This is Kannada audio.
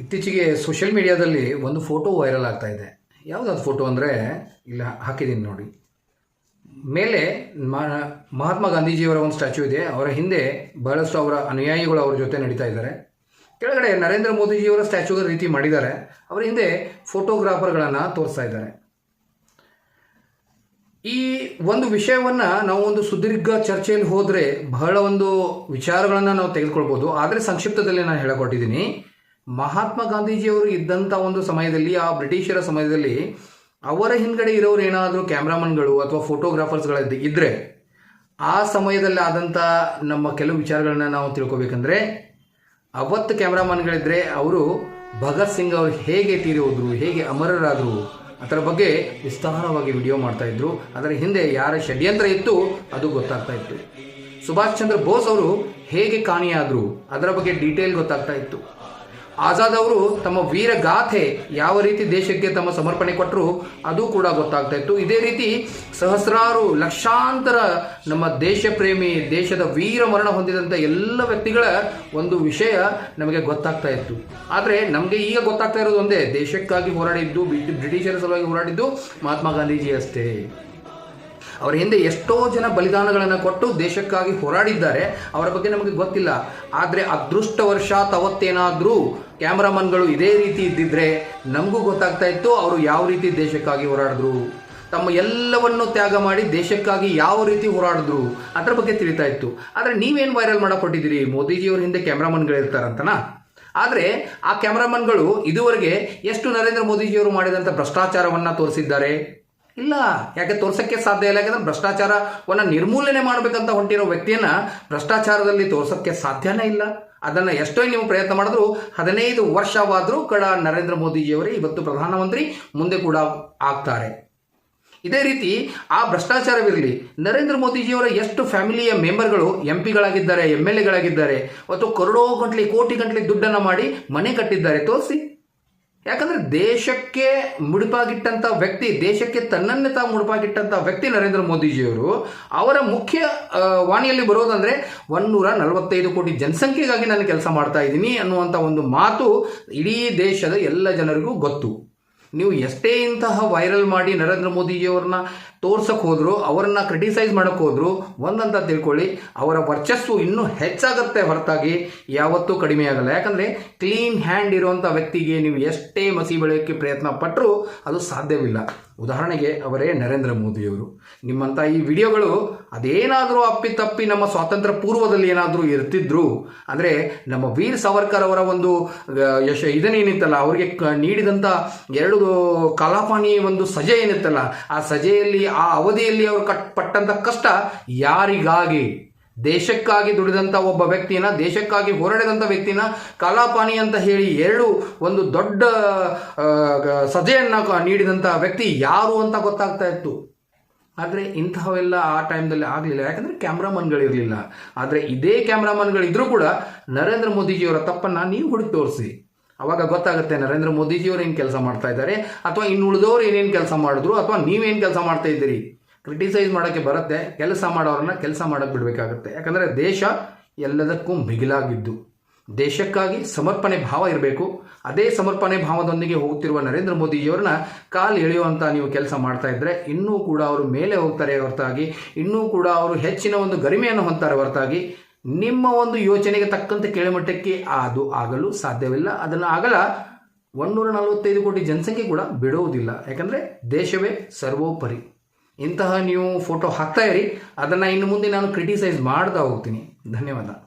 ಇತ್ತೀಚೆಗೆ ಸೋಷಿಯಲ್ ಮೀಡಿಯಾದಲ್ಲಿ ಒಂದು ಫೋಟೋ ವೈರಲ್ ಆಗ್ತಾ ಇದೆ. ಯಾವುದಾದ್ರು ಫೋಟೋ ಅಂದರೆ? ಇಲ್ಲ ಹಾಕಿದ್ದೀನಿ ನೋಡಿ. ಮೇಲೆ ಮಹಾತ್ಮ ಗಾಂಧೀಜಿಯವರ ಒಂದು ಸ್ಟ್ಯಾಚ್ಯೂ ಇದೆ. ಅವರ ಹಿಂದೆ ಬಹಳಷ್ಟು ಅವರ ಅನುಯಾಯಿಗಳು ಅವರ ಜೊತೆ ನಡೀತಾ ಇದ್ದಾರೆ. ಕೆಳಗಡೆ ನರೇಂದ್ರ ಮೋದಿಜಿಯವರ ಸ್ಟ್ಯಾಚ್ಯೂ ರೀತಿ ಮಾಡಿದ್ದಾರೆ. ಅವರ ಹಿಂದೆ ಫೋಟೋಗ್ರಾಫರ್ಗಳನ್ನು ತೋರಿಸ್ತಾ ಇದ್ದಾರೆ. ಈ ಒಂದು ವಿಷಯವನ್ನು ನಾವು ಒಂದು ಸುದೀರ್ಘ ಚರ್ಚೆಯಲ್ಲಿ ಹೋದರೆ ಬಹಳ ಒಂದು ವಿಚಾರಗಳನ್ನು ನಾವು ತೆಗೆದುಕೊಳ್ಬೋದು. ಆದರೆ ಸಂಕ್ಷಿಪ್ತದಲ್ಲಿ ನಾನು ಹೇಳಕೊಟ್ಟಿದ್ದೀನಿ. ಮಹಾತ್ಮ ಗಾಂಧೀಜಿಯವರು ಇದ್ದಂಥ ಒಂದು ಸಮಯದಲ್ಲಿ, ಆ ಬ್ರಿಟಿಷರ ಸಮಯದಲ್ಲಿ ಅವರ ಹಿಂದ್ಗಡೆ ಇರೋರು ಏನಾದರೂ ಕ್ಯಾಮ್ರಾಮನ್ಗಳು ಅಥವಾ ಫೋಟೋಗ್ರಾಫರ್ಸ್ಗಳ ಇದ್ದರೆ ಆ ಸಮಯದಲ್ಲಿ ಆದಂಥ ನಮ್ಮ ಕೆಲವು ವಿಚಾರಗಳನ್ನ ನಾವು ತಿಳ್ಕೊಬೇಕಂದ್ರೆ, ಅವತ್ತು ಕ್ಯಾಮ್ರಾಮನ್ಗಳಿದ್ರೆ ಅವರು ಭಗತ್ ಸಿಂಗ್ ಅವರು ಹೇಗೆ ತೀರಿ ಹೋದ್ರು ಹೇಗೆ ಅಮರರಾದರು, ಅದರ ಬಗ್ಗೆ ವಿಸ್ತಾರವಾಗಿ ವಿಡಿಯೋ ಮಾಡ್ತಾ ಇದ್ರು. ಅದರ ಹಿಂದೆ ಯಾರ ಷಡ್ಯಂತ್ರ ಇತ್ತು, ಅದು ಗೊತ್ತಾಗ್ತಾ ಇತ್ತು. ಸುಭಾಷ್ ಚಂದ್ರ ಬೋಸ್ ಅವರು ಹೇಗೆ ಕಾಣೆಯಾದರು, ಅದರ ಬಗ್ಗೆ ಡೀಟೇಲ್ ಗೊತ್ತಾಗ್ತಾ ಇತ್ತು. ಆಜಾದ್ ಅವರು ತಮ್ಮ ವೀರ ಗಾಥೆ ಯಾವ ರೀತಿ ದೇಶಕ್ಕೆ ತಮ್ಮ ಸಮರ್ಪಣೆ ಕೊಟ್ಟರು ಅದು ಕೂಡ ಗೊತ್ತಾಗ್ತಾ ಇತ್ತು. ಇದೇ ರೀತಿ ಸಹಸ್ರಾರು ಲಕ್ಷಾಂತರ ನಮ್ಮ ದೇಶ ಪ್ರೇಮಿ ದೇಶದ ವೀರ ಮರಣ ಹೊಂದಿದಂಥ ಎಲ್ಲ ವ್ಯಕ್ತಿಗಳ ಒಂದು ವಿಷಯ ನಮಗೆ ಗೊತ್ತಾಗ್ತಾ ಇತ್ತು. ಆದರೆ ನಮಗೆ ಈಗ ಗೊತ್ತಾಗ್ತಾ ಇರೋದು ಒಂದೇ, ದೇಶಕ್ಕಾಗಿ ಹೋರಾಡಿದ್ದು, ಬ್ರಿಟಿ- ಬ್ರಿಟಿಷರ ಸಲುವಾಗಿ ಹೋರಾಡಿದ್ದು ಮಹಾತ್ಮ ಗಾಂಧೀಜಿ ಅಷ್ಟೇ. ಅವರ ಹಿಂದೆ ಎಷ್ಟೋ ಜನ ಬಲಿದಾನಗಳನ್ನು ಕೊಟ್ಟು ದೇಶಕ್ಕಾಗಿ ಹೋರಾಡಿದ್ದಾರೆ. ಅವರ ಬಗ್ಗೆ ನಮಗೆ ಗೊತ್ತಿಲ್ಲ. ಆದರೆ ವರ್ಷ ತವತ್ತೇನಾದರೂ ಕ್ಯಾಮ್ರಾಮನ್ಗಳು ಇದೇ ರೀತಿ ಇದ್ದಿದ್ರೆ ನಮಗೂ ಗೊತ್ತಾಗ್ತಾ ಇತ್ತು ಅವರು ಯಾವ ರೀತಿ ದೇಶಕ್ಕಾಗಿ ಹೋರಾಡಿದ್ರು. ತಮ್ಮ ಎಲ್ಲವನ್ನು ತ್ಯಾಗ ಮಾಡಿ ದೇಶಕ್ಕಾಗಿ ಯಾವ ರೀತಿ ಹೋರಾಡಿದ್ರು ಅದರ ಬಗ್ಗೆ ತಿಳಿತಾ ಇತ್ತು. ಆದರೆ ನೀವೇನು ವೈರಲ್ ಮಾಡಿಕೊಟ್ಟಿದ್ದೀರಿ? ಮೋದಿಜಿಯವ್ರ ಹಿಂದೆ ಕ್ಯಾಮ್ರಾಮನ್ಗಳು ಇರ್ತಾರಂತನಾ? ಆದರೆ ಆ ಕ್ಯಾಮ್ರಾಮನ್ಗಳು ಇದುವರೆಗೆ ಎಷ್ಟು ನರೇಂದ್ರ ಮೋದಿಜಿಯವರು ಮಾಡಿದಂಥ ಭ್ರಷ್ಟಾಚಾರವನ್ನ ತೋರಿಸಿದ್ದಾರೆ? ಇಲ್ಲ, ಯಾಕೆ ತೋರ್ಸೋಕ್ಕೆ ಸಾಧ್ಯ ಇಲ್ಲ? ಯಾಕಂದ್ರೆ ಭ್ರಷ್ಟಾಚಾರವನ್ನು ನಿರ್ಮೂಲನೆ ಮಾಡಬೇಕಂತ ಹೊಂಟಿರೋ ವ್ಯಕ್ತಿಯನ್ನ ಭ್ರಷ್ಟಾಚಾರದಲ್ಲಿ ತೋರ್ಸೋಕ್ಕೆ ಸಾಧ್ಯನೇ ಇಲ್ಲ. ಅದನ್ನ ಎಷ್ಟೋ ನೀವು ಪ್ರಯತ್ನ ಮಾಡಿದ್ರು ಹದಿನೈದು ವರ್ಷವಾದರೂ ಕೂಡ ನರೇಂದ್ರ ಮೋದಿಜಿಯವರೇ ಇವತ್ತು ಪ್ರಧಾನಮಂತ್ರಿ ಮುಂದೆ ಕೂಡ ಆಗ್ತಾರೆ. ಇದೇ ರೀತಿ ಆ ಭ್ರಷ್ಟಾಚಾರವಿರಲಿ, ನರೇಂದ್ರ ಮೋದಿಜಿಯವರ ಎಷ್ಟು ಫ್ಯಾಮಿಲಿಯ ಮೆಂಬರ್ಗಳು ಎಂ ಪಿಗಳಾಗಿದ್ದಾರೆ ಎಂ ಎಲ್ ಎಗಳಾಗಿದ್ದಾರೆ, ಮತ್ತು ಕರೋಡೋ ಗಂಟ್ಲೆ, ಕೋಟಿ ಗಂಟ್ಲೆ ದುಡ್ಡನ್ನು ಮಾಡಿ ಮನೆ ಕಟ್ಟಿದ್ದಾರೆ, ತೋರಿಸಿ. ಯಾಕಂದ್ರೆ ದೇಶಕ್ಕೆ ಮುಡಿಪಾಗಿಟ್ಟಂತ ವ್ಯಕ್ತಿ, ದೇಶಕ್ಕೆ ತನ್ನನ್ನೇ ತಾವು ಮುಡಿಪಾಗಿಟ್ಟಂತ ವ್ಯಕ್ತಿ ನರೇಂದ್ರ ಮೋದಿಜಿಯವರು, ಅವರ ಮುಖ್ಯ ವಾಣಿಯಲ್ಲಿ ಬರೋದಂದ್ರೆ ಒಂದೂರ ನಲವತ್ತೈದು ಕೋಟಿ ಜನಸಂಖ್ಯೆಗಾಗಿ ನಾನು ಕೆಲಸ ಮಾಡ್ತಾ ಇದ್ದೀನಿ ಅನ್ನುವಂಥ ಒಂದು ಮಾತು ಇಡೀ ದೇಶದ ಎಲ್ಲ ಜನರಿಗೂ ಗೊತ್ತು. ನೀವು ಎಷ್ಟೇ ಇಂತಹ ವೈರಲ್ ಮಾಡಿ ನರೇಂದ್ರ ಮೋದಿಜಿಯವ್ರನ್ನ ತೋರ್ಸಕ್ಕೆ ಹೋದ್ರು, ಅವರನ್ನ ಕ್ರಿಟಿಸೈಸ್ ಮಾಡಕ್ ಹೋದ್ರು, ಒಂದಂತ ತಿಳ್ಕೊಳ್ಳಿ, ಅವರ ವರ್ಚಸ್ಸು ಇನ್ನೂ ಹೆಚ್ಚಾಗುತ್ತೆ ಹೊರತಾಗಿ, ಯಾವತ್ತೂ ಕಡಿಮೆ ಆಗಲ್ಲ. ಯಾಕಂದ್ರೆ ಕ್ಲೀನ್ ಹ್ಯಾಂಡ್ ಇರುವಂಥ ವ್ಯಕ್ತಿಗೆ ನೀವು ಎಷ್ಟೇ ಮಸಿ ಬೆಳೆಯೋಕ್ಕೆ ಪ್ರಯತ್ನ ಪಟ್ಟರೂ ಅದು ಸಾಧ್ಯವಿಲ್ಲ. ಉದಾಹರಣೆಗೆ ಅವರೇ ನರೇಂದ್ರ ಮೋದಿಯವರು. ನಿಮ್ಮಂಥ ಈ ವಿಡಿಯೋಗಳು ಅದೇನಾದರೂ ಅಪ್ಪಿತಪ್ಪಿ ನಮ್ಮ ಸ್ವಾತಂತ್ರ್ಯ ಪೂರ್ವದಲ್ಲಿ ಏನಾದರೂ ಇರ್ತಿದ್ರು, ಅಂದರೆ ನಮ್ಮ ವೀರ್ ಸಾವರ್ಕರ್ ಅವರ ಒಂದು ಯಶ ಇದನ್ನೇನಿತ್ತಲ್ಲ, ಅವರಿಗೆ ಕ- ನೀಡಿದಂಥ ಎರಡು ಕಲಾಪಾನಿ ಒಂದು ಸಜೆ ಏನಿತ್ತಲ್ಲ, ಆ ಸಜೆಯಲ್ಲಿ, ಆ ಅವಧಿಯಲ್ಲಿ ಅವರು ಕಟ್ ಪಟ್ಟಂಥ ಕಷ್ಟ ಯಾರಿಗಾಗಿ? ದೇಶಕ್ಕಾಗಿ ದುಡಿದಂಥ ಒಬ್ಬ ವ್ಯಕ್ತಿನ, ದೇಶಕ್ಕಾಗಿ ಹೋರಾಡಿದಂಥ ವ್ಯಕ್ತಿನ ಕಲಾಪಾನಿ ಅಂತ ಹೇಳಿ ಎರಡು ಒಂದು ದೊಡ್ಡ ಸಜೆಯನ್ನು ನೀಡಿದಂಥ ವ್ಯಕ್ತಿ ಯಾರು ಅಂತ ಗೊತ್ತಾಗ್ತಾ ಇತ್ತು. ಆದರೆ ಇಂಥವೆಲ್ಲ ಆ ಟೈಮ್ದಲ್ಲಿ ಆಗಲಿಲ್ಲ. ಯಾಕಂದರೆ ಕ್ಯಾಮ್ರಾಮನ್ಗಳಿರಲಿಲ್ಲ. ಆದರೆ ಇದೇ ಕ್ಯಾಮ್ರಾಮನ್ಗಳಿದ್ರೂ ಕೂಡ ನರೇಂದ್ರ ಮೋದಿಜಿಯವರ ತಪ್ಪನ್ನು ನೀವು ಹುಡುಕಿ ತೋರಿಸಿ. ಅವಾಗ ಗೊತ್ತಾಗುತ್ತೆ ನರೇಂದ್ರ ಮೋದಿಜಿಯವರು ಏನು ಕೆಲಸ ಮಾಡ್ತಾ ಇದ್ದಾರೆ, ಅಥವಾ ಇನ್ನು ಉಳಿದವರು ಏನೇನು ಕೆಲಸ ಮಾಡಿದ್ರು, ಅಥವಾ ನೀವೇನು ಕೆಲಸ ಮಾಡ್ತಾ ಇದ್ದೀರಿ? ಕ್ರಿಟಿಸೈಸ್ ಮಾಡೋಕ್ಕೆ ಬರುತ್ತೆ, ಕೆಲಸ ಮಾಡೋರನ್ನ ಕೆಲಸ ಮಾಡೋಕ್ಕೆ ಬಿಡಬೇಕಾಗುತ್ತೆ. ಯಾಕಂದರೆ ದೇಶ ಎಲ್ಲದಕ್ಕೂ ಮಿಗಿಲಾಗಿದ್ದು. ದೇಶಕ್ಕಾಗಿ ಸಮರ್ಪಣೆ ಭಾವ ಇರಬೇಕು. ಅದೇ ಸಮರ್ಪಣೆ ಭಾವದೊಂದಿಗೆ ಹೋಗ್ತಿರುವ ನರೇಂದ್ರ ಮೋದಿಯವ್ರನ್ನ ಕಾಲು ಎಳೆಯುವಂಥ ನೀವು ಕೆಲಸ ಮಾಡ್ತಾ ಇದ್ದರೆ ಇನ್ನೂ ಕೂಡ ಅವರು ಮೇಲೆ ಹೋಗ್ತಾರೆ ಹೊರತಾಗಿ, ಇನ್ನೂ ಕೂಡ ಅವರು ಹೆಚ್ಚಿನ ಒಂದು ಗರಿಮೆಯನ್ನು ಹೊಂತಾರೆ ಹೊರತಾಗಿ, ನಿಮ್ಮ ಒಂದು ಯೋಚನೆಗೆ ತಕ್ಕಂತೆ ಕೆಳಮಟ್ಟಕ್ಕೆ ಅದು ಆಗಲು ಸಾಧ್ಯವಿಲ್ಲ. ಅದನ್ನು ಆಗಲ್ಲ, ಒಂದೂರ ನಲವತ್ತೈದು ಕೋಟಿ ಜನಸಂಖ್ಯೆ ಕೂಡ ಬಿಡುವುದಿಲ್ಲ ಯಾಕಂದರೆ ದೇಶವೇ ಸರ್ವೋಪರಿ. ಇಂತಹ ನೀವು ಫೋಟೋ ಹಾಕ್ತಾ ಇರಿ. ಅದನ್ನು ಇನ್ನು ಮುಂದೆ ನಾನು ಕ್ರಿಟಿಸೈಸ್ ಮಾಡ್ತಾ ಹೋಗ್ತೀನಿ. ಧನ್ಯವಾದ.